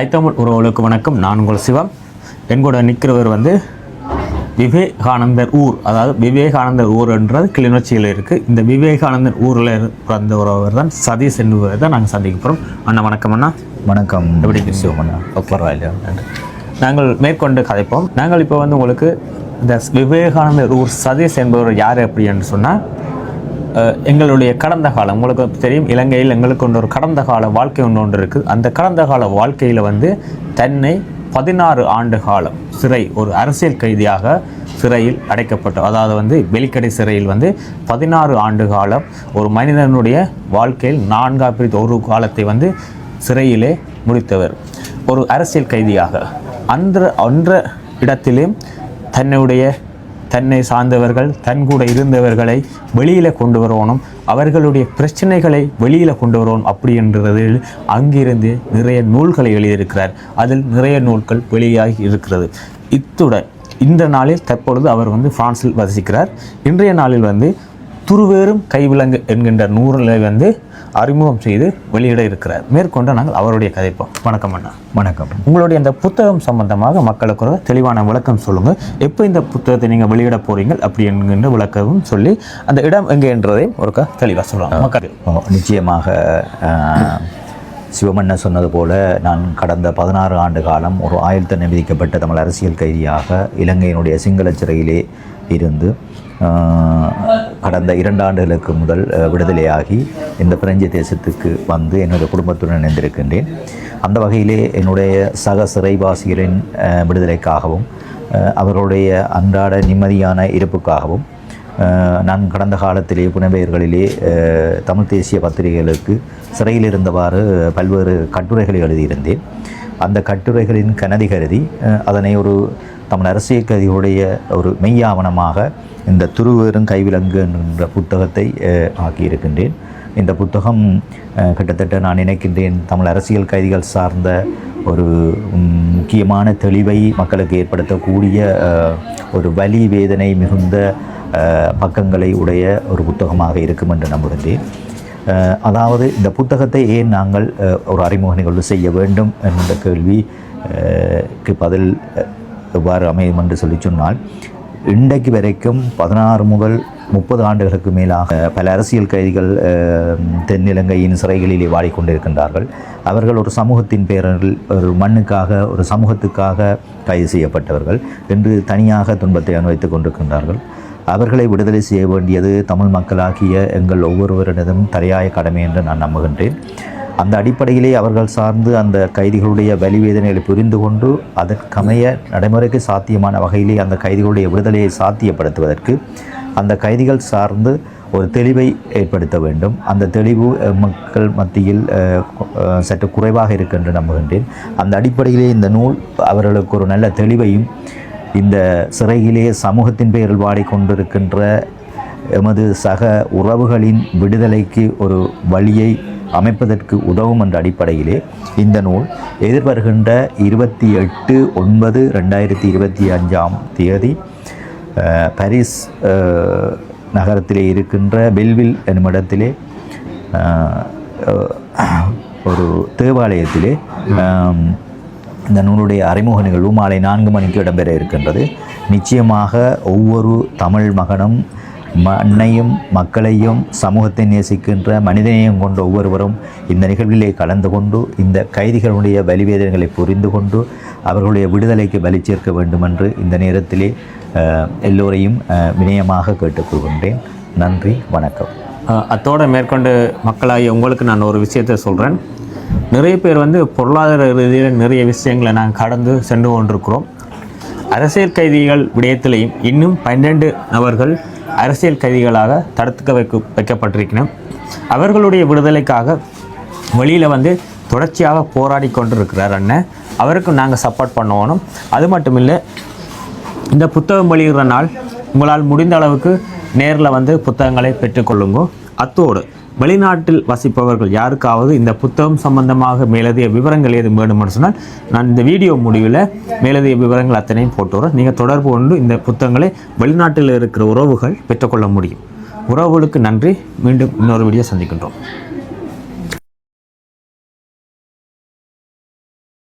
தாய் தமிழ் உறவுகளுக்கு வணக்கம். நான் உங்கள் சிவம். என் கூட நிற்கிறவர் வந்து விவேகானந்தர் ஊர். அதாவது விவேகானந்தர் ஊர் என்றது கிளிநொச்சியில் இருக்குது இந்த விவேகானந்தர் ஊரில் பிறந்த ஒருவர் தான் சதீஷ் என்பவர் தான் நாங்கள் சந்திக்க போகிறோம் அண்ணா வணக்கம் அண்ணா. வணக்கம். எப்படி பரவாயில்ல நன்றி. நாங்கள் மேற்கொண்டு கதைப்போம். நாங்கள் இப்போ வந்து உங்களுக்கு இந்த விவேகானந்தர் ஊர் சதீஷ் என்பவர் யார் அப்படி என்று சொன்னால் எங்களுடைய கடந்த காலம் உங்களுக்கு தெரியும் இலங்கையில் எங்களுக்கு ஒன்று ஒரு கடந்த கால வாழ்க்கை ஒன்று ஒன்று இருக்குது அந்த கடந்த கால வாழ்க்கையில் வந்து தன்னை பதினாறு ஆண்டு காலம் சிறை ஒரு அரசியல் கைதியாக சிறையில் அடைக்கப்பட்ட அதாவது வந்து வெலிக்கடை சிறையில் வந்து பதினாறு ஆண்டு காலம் ஒரு மனிதனுடைய வாழ்க்கையில் நான்காம் பிரித்து ஒரு காலத்தை வந்து சிறையிலே முடித்தவர். ஒரு அரசியல் கைதியாக. அந்த அன்ற இடத்திலும் தன்னுடைய தன்னை சார்ந்தவர்கள் தன் கூட இருந்தவர்களை வெளியில் கொண்டு வரணும். அவர்களுடைய பிரச்சனைகளை வெளியில் கொண்டு வரணும் அப்படின்றதில் அங்கிருந்து நிறைய நூல்களை எழுதியிருக்கிறார். அதில் நிறைய நூல்கள் வெளியாகி இருக்கிறது. இத்துடன் இந்த நாளில் தற்பொழுது அவர் வந்து பிரான்சில் வசிக்கிறார். இன்றைய நாளில் வந்து துருவேறும் கைவிலங்கு என்கின்ற நூலை வந்து அறிமுகம் செய்து வெளியிட இருக்கிறார். மேற்கொண்டு நாங்கள் அவருடைய கதைப்போம். வணக்கம் அண்ணா. வணக்கம். உங்களுடைய அந்த புத்தகம் சம்பந்தமாக மக்களுக்கு ஒரு தெளிவான விளக்கம் சொல்லுங்கள். எப்போ இந்த புத்தகத்தை நீங்கள் வெளியிட போறீங்க அப்படி என்கின்ற விளக்கமும் சொல்லி அந்த இடம் எங்கேன்றதையும் ஒருக்கா தெளிவாக சொல்லலாம். மக்கள். நிச்சயமாக சிவமண்ண சொன்னது போல நான் கடந்த பதினாறு ஆண்டு காலம் ஒரு ஆயுள் தண்டனை விதிக்கப்பட்ட தமிழ் அரசியல் கைதியாக இலங்கையினுடைய சிங்கள சிறையிலே இருந்து கடந்த இரண்டு ஆண்டுகளுக்கு முதல் விடுதலையாகி இந்த பிரெஞ்சு தேசத்துக்கு வந்து என்னுடைய குடும்பத்துடன் இணைந்திருக்கின்றேன். அந்த வகையிலே என்னுடைய சக சிறைவாசிகளின் விடுதலைக்காகவும் அவர்களுடைய அன்றாட நிம்மதியான இருப்புக்காகவும் நான் கடந்த காலத்திலே புனவெயர்களிலே தமிழ் தேசிய பத்திரிகைகளுக்கு சிறையில் இருந்தவாறு பல்வேறு கட்டுரைகளை எழுதியிருந்தேன். அந்த கட்டுரைகளின் கனதி கருதி அதனை ஒரு தமிழ் அரசியல் கைதிகளுடைய ஒரு மெய்யாவணமாக இந்த துருவேறும் கைவிலங்கு என்கின்ற புத்தகத்தை ஆக்கியிருக்கின்றேன். இந்த புத்தகம் கிட்டத்தட்ட நான் நினைக்கின்றேன் தமிழ் அரசியல் கைதிகள் சார்ந்த ஒரு முக்கியமான தெளிவை மக்களுக்கு ஏற்படுத்தக்கூடிய ஒரு வலி வேதனை மிகுந்த பக்கங்களை உடைய ஒரு புத்தகமாக இருக்கும் என்று நம்புகின்றேன். அதாவது இந்த புத்தகத்தை ஏன் நாங்கள் ஒரு அறிமுக நிகழ்வு செய்ய வேண்டும் என்ற கேள்விக்கு பதில் எவ்வாறு அமையும் என்று சொல்லி சொன்னால் இன்றைக்கு வரைக்கும் பதினாறு முதல் முப்பது ஆண்டுகளுக்கு மேலாக பல அரசியல் கைதிகள் தென்னிலங்கையின் சிறைகளிலே வாடிக்கொண்டிருக்கின்றார்கள். அவர்கள் ஒரு சமூகத்தின் பேரில் ஒரு மண்ணுக்காக ஒரு சமூகத்துக்காக கைது செய்யப்பட்டவர்கள் என்று தனியாக துன்பத்தை அனுபவித்துக் கொண்டிருக்கின்றார்கள். அவர்களை விடுதலை செய்ய வேண்டியது தமிழ் மக்களாகிய எங்கள் ஒவ்வொருவரிடமும் தலையாய கடமை என்று நான் நம்புகின்றேன். அந்த அடிப்படையிலே அவர்கள் சார்ந்து அந்த கைதிகளுடைய வலிவேதனைகளை புரிந்து கொண்டு அதற்கமைய நடைமுறைக்கு சாத்தியமான வகையிலே அந்த கைதிகளுடைய விடுதலையை சாத்தியப்படுத்துவதற்கு அந்த கைதிகள் சார்ந்து ஒரு தெளிவை ஏற்படுத்த வேண்டும். அந்த தெளிவு மக்கள் மத்தியில் சற்று குறைவாக இருக்கின்ற நம்புகின்றேன். அந்த அடிப்படையிலே இந்த நூல் அவர்களுக்கு ஒரு நல்ல தெளிவையும் இந்த சிறையிலே சமூகத்தின் பெயரில் வாடிக்கொண்டிருக்கின்ற எமது சக உறவுகளின் விடுதலைக்கு ஒரு வழியை அமைப்பதற்கு உதவும் என்ற அடிப்படையிலே இந்த நூல் எதிர்வருகின்ற இருபத்தி எட்டு ஒன்பது ரெண்டாயிரத்தி இருபத்தி அஞ்சாம் தேதி பாரிஸ் நகரத்திலே இருக்கின்ற பெல்வில் என்னும் இடத்திலே ஒரு தேவாலயத்திலே இந்த நூலுடைய அறிமுக நிகழ்வு மாலை நான்கு மணிக்கு இடம்பெற இருக்கின்றது. நிச்சயமாக ஒவ்வொரு தமிழ் மகனும் மண்ணையும் மக்களையும் சமூகத்தை நேசிக்கின்ற மனிதனையும் கொண்ட ஒவ்வொருவரும் இந்த நிகழ்விலே கலந்து கொண்டு இந்த கைதிகளுடைய வலிவேதனைகளை புரிந்து கொண்டு அவர்களுடைய விடுதலைக்கு வலி சேர்க்க வேண்டுமென்று இந்த நேரத்திலே எல்லோரையும் வினயமாக கேட்டுக்கொள்கின்றேன். நன்றி வணக்கம். அத்தோடு மேற்கொண்டு மக்களாகி உங்களுக்கு நான் ஒரு விஷயத்தை சொல்கிறேன் நிறைய பேர் வந்து பொருளாதார ரீதியில் நிறைய விஷயங்களை நாங்கள் கடந்து சென்று கொண்டிருக்கிறோம். அரசியல் கைதிகள் விடயத்திலையும் இன்னும் பன்னெண்டு நபர்கள் அரசியல் கைதிகளாக தடுத்துக்க வைக்க வைக்கப்பட்டிருக்கிறோம் அவர்களுடைய விடுதலைக்காக வெளியில் வந்து தொடர்ச்சியாக போராடி கொண்டிருக்கிறார் அண்ணன் அவருக்கு நாங்கள் சப்போர்ட் பண்ணுவோம். அது மட்டும் இல்லை இந்த புத்தகம் வெளியிடுற நாள் உங்களால் முடிந்த அளவுக்கு நேரில் வந்து புத்தகங்களை பெற்றுக்கொள்ளுங்க. அத்தோடு வெளிநாட்டில் வசிப்பவர்கள் யாருக்காவது இந்த புத்தகம் சம்பந்தமாக மேலதிக விவரங்கள் ஏதும் வேணும்னு சொன்னால் நான் இந்த வீடியோ முடிவில் மேலதிக விவரங்கள் அத்தனையும் போட்டு வரேன் நீங்கள் தொடர்பு கொண்டு இந்த புத்தகங்களை வெளிநாட்டில் இருக்கிற உறவுகள் பெற்றுக்கொள்ள முடியும். உறவுகளுக்கு நன்றி. மீண்டும் இன்னொரு வீடியோ சந்திக்கின்றோம்.